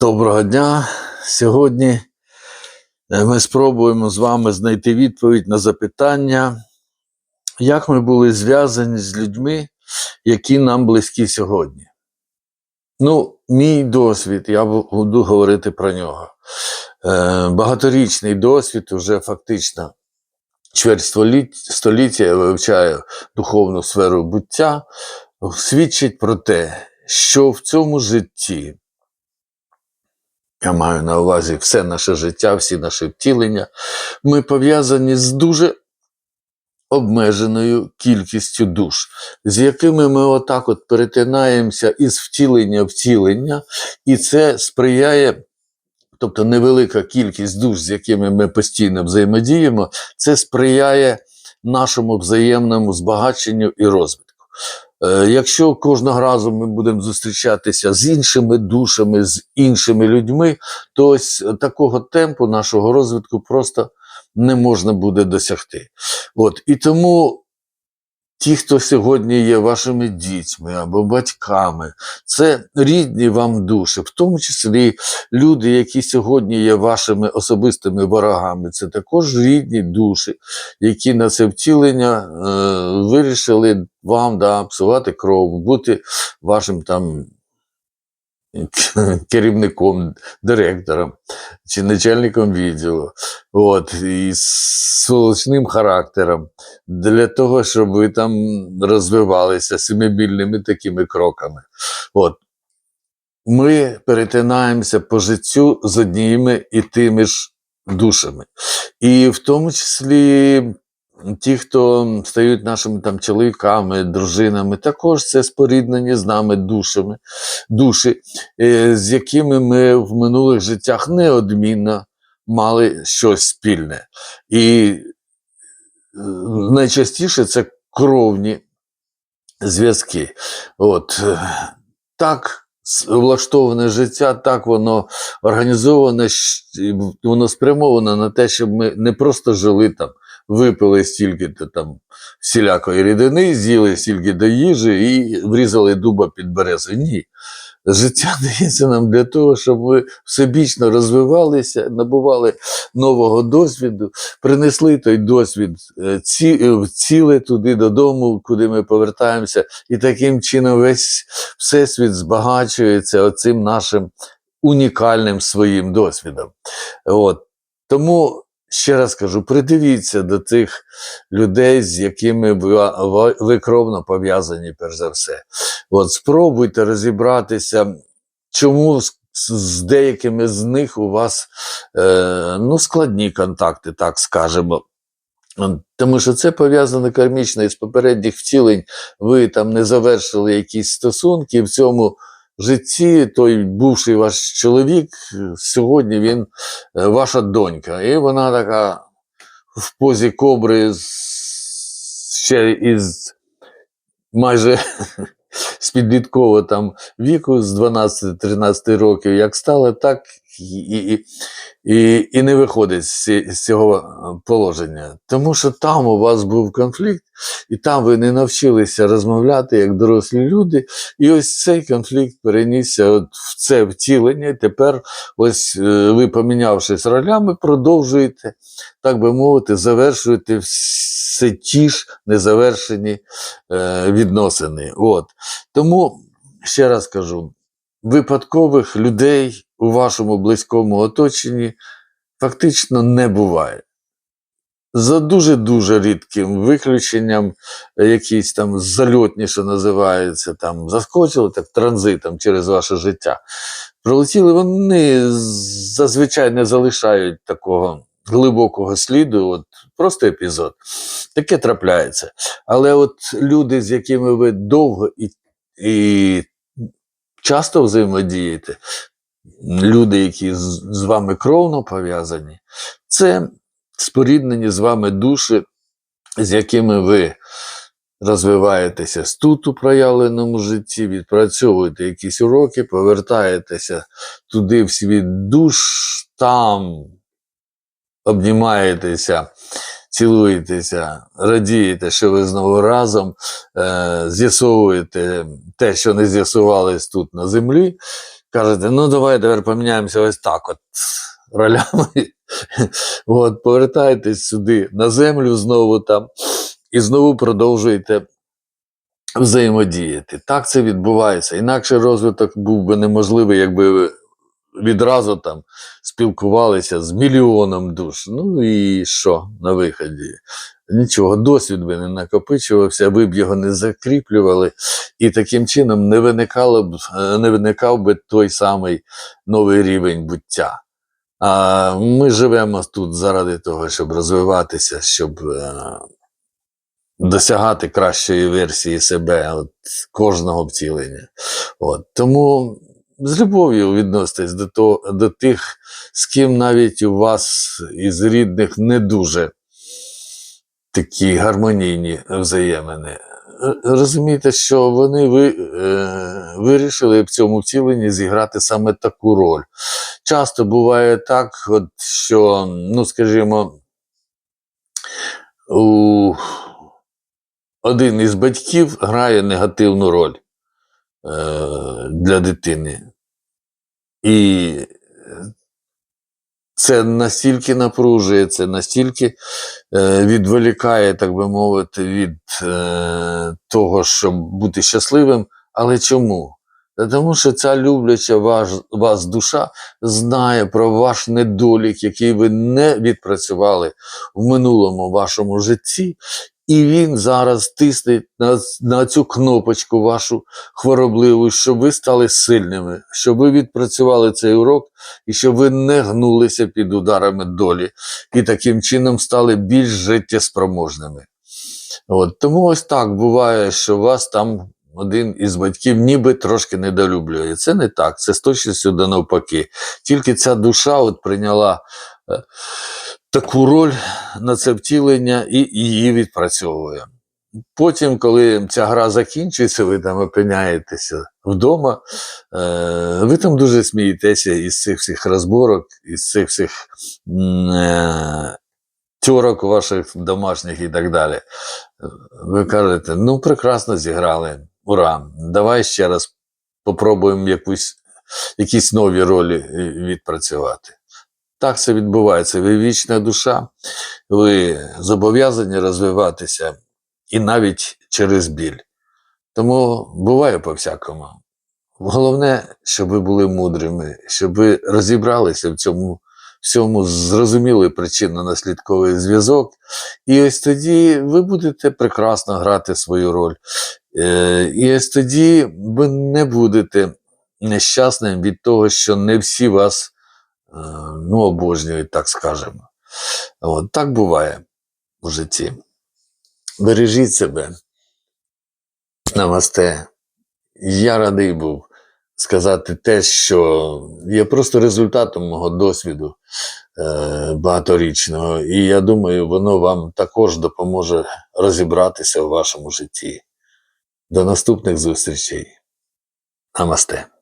Доброго дня. Сьогодні е, ми спробуємо з вами знайти відповідь на запитання, як ми були зв'язані з людьми, які нам близькі сьогодні. Ну, мій досвід, я буду говорити про нього. Е, багаторічний досвід, уже фактично чверть століття я вивчаю духовну сферу буття, свідчить про те, що в цьому житті я маю на увазі все наше життя, всі наші втілення. Ми пов'язані з дуже обмеженою кількістю душ, з якими ми отак от перетинаємося із втілення втілення, і це сприяє. Тобто невелика кількість душ, з якими ми постійно взаємодіємо, це сприяє нашому взаємному збагаченню і розвитку. Е, Якщо кожного разу ми будемо зустрічатися з іншими душами, з іншими людьми, то ось такого темпу нашого розвитку просто не можна буде досягти. От. І тому ті, хто сьогодні є вашими дітьми або батьками, це рідні вам душі, в тому числі люди, які сьогодні є вашими особистими ворогами, це також рідні душі, які на це втілення е, вирішили вам да, псувати кров, бути вашим там керівником, директором чи начальником відділу, от, і з сволочним характером, для того, щоб ви там розвивалися семимільними такими кроками. От. Ми перетинаємося по життю з одніми і тими ж душами. І в тому числі ті, хто стають нашими там чоловіками, дружинами, також це споріднені з нами душами, душі, е, з якими ми в минулих життях неодмінно мали щось спільне. І е, найчастіше це кровні зв'язки. От е, так влаштоване життя, так воно організоване, воно спрямоване на те, щоб ми не просто жили там, випили стільки-то там всілякої рідини, з'їли стільки до їжі і врізали дуба під берези. Ні. Життя дається нам для того, щоб ми всебічно розвивалися, набували нового досвіду, принесли той досвід е, ці, е, ціле туди додому, куди ми повертаємося, і таким чином весь всесвіт збагачується оцим нашим унікальним своїм досвідом. От. Тому ще раз кажу: придивіться до тих людей, з якими ви, кровно пов'язані, перш за все. От спробуйте розібратися, чому з, деякими з них у вас е, ну, складні контакти, так скажемо. Тому що це пов'язано кармічно із попередніх втілень. Ви там не завершили якісь стосунки в цьому житті. Той бувший ваш чоловік, сьогодні він е, ваша донька. І вона така в позі кобри ще із майже з підліткового там віку, з 12-13 років, як стала, так і, і, і, не виходить з, з цього е, положення. Тому що там у вас був конфлікт, і там ви не навчилися розмовляти як дорослі люди. І ось цей конфлікт перенісся от в це втілення. І тепер, ось е, ви, помінявшись ролями, продовжуєте, так би мовити, завершуєте все ті ж незавершені е, відносини. От. Тому ще раз кажу: випадкових людей у вашому близькому оточенні фактично не буває. За дуже-дуже рідким виключенням, е, якісь там зальотні, що називається, там заскочили так транзитом через ваше життя. Пролетіли, вони зазвичай не залишають такого глибокого сліду, от просто епізод. Таке трапляється. Але от люди, з якими ви довго і, і часто взаємодієте, люди, які з, вами кровно пов'язані, це споріднені з вами душі, з якими ви розвиваєтеся тут у проявленому житті, відпрацьовуєте якісь уроки, повертаєтеся туди в світ душ, там обнімаєтеся, цілуєтеся, радієте, що ви знову разом, е, з'ясовуєте те, що не з'ясувалось тут на землі. кажете, ну давай тепер поміняємося ось так от ролями. От, повертаєтесь сюди на землю знову там і знову продовжуєте взаємодіяти. Так це відбувається. Інакше розвиток був би неможливий, якби ви відразу там спілкувалися з мільйоном душ. Ну і що на виході? Нічого, досвід би не накопичувався, ви б його не закріплювали, і таким чином не виникало б, е, не виникав би той самий новий рівень буття. А ми живемо тут заради того, щоб розвиватися, щоб е, досягати кращої версії себе, от, кожного втілення. От. Тому з любов'ю відноситесь до, того, до тих, з ким навіть у вас із рідних не дуже такі гармонійні взаємини. Розумієте, що вони ви, е, вирішили в цьому втіленні зіграти саме таку роль. Часто буває так, от, що, ну, скажімо, у один із батьків грає негативну роль е, для дитини. І це настільки напружує, це настільки е, відволікає, так би мовити, від е, того, щоб бути щасливим. Але чому? Тому що ця любляча ваш, вас душа знає про ваш недолік, який ви не відпрацювали в минулому вашому житті, і він зараз тисне на, на цю кнопочку вашу хворобливу, щоб ви стали сильними, щоб ви відпрацювали цей урок і щоб ви не гнулися під ударами долі і таким чином стали більш життєспроможними. От, тому ось так буває, що вас там один із батьків ніби трошки недолюблює. Це не так, це з точністю до навпаки. Тільки ця душа от прийняла е, таку роль на це втілення і її відпрацьовує. Потім, коли ця гра закінчується, ви там опиняєтеся вдома, е, ви там дуже смієтеся із цих всіх розборок, із цих всіх е, тьорок ваших домашніх і так далі. Ви кажете, ну прекрасно зіграли, ура, давай ще раз попробуємо якусь, якісь нові ролі е, відпрацювати. Так це відбувається. Ви вічна душа, ви зобов'язані розвиватися і навіть через біль. Тому буває по-всякому. Головне, щоб ви були мудрими, щоб ви розібралися в цьому всьому, зрозуміли причинно-наслідковий зв'язок, і ось тоді ви будете прекрасно грати свою роль. Е, І ось тоді ви не будете нещасним від того, що не всі вас ну, обожнюють, так скажемо. От, так буває у житті. Бережіть себе. Намасте. Я радий був сказати те, що є просто результатом мого досвіду е, багаторічного, і я думаю, воно вам також допоможе розібратися в вашому житті. До наступних зустрічей. Намасте.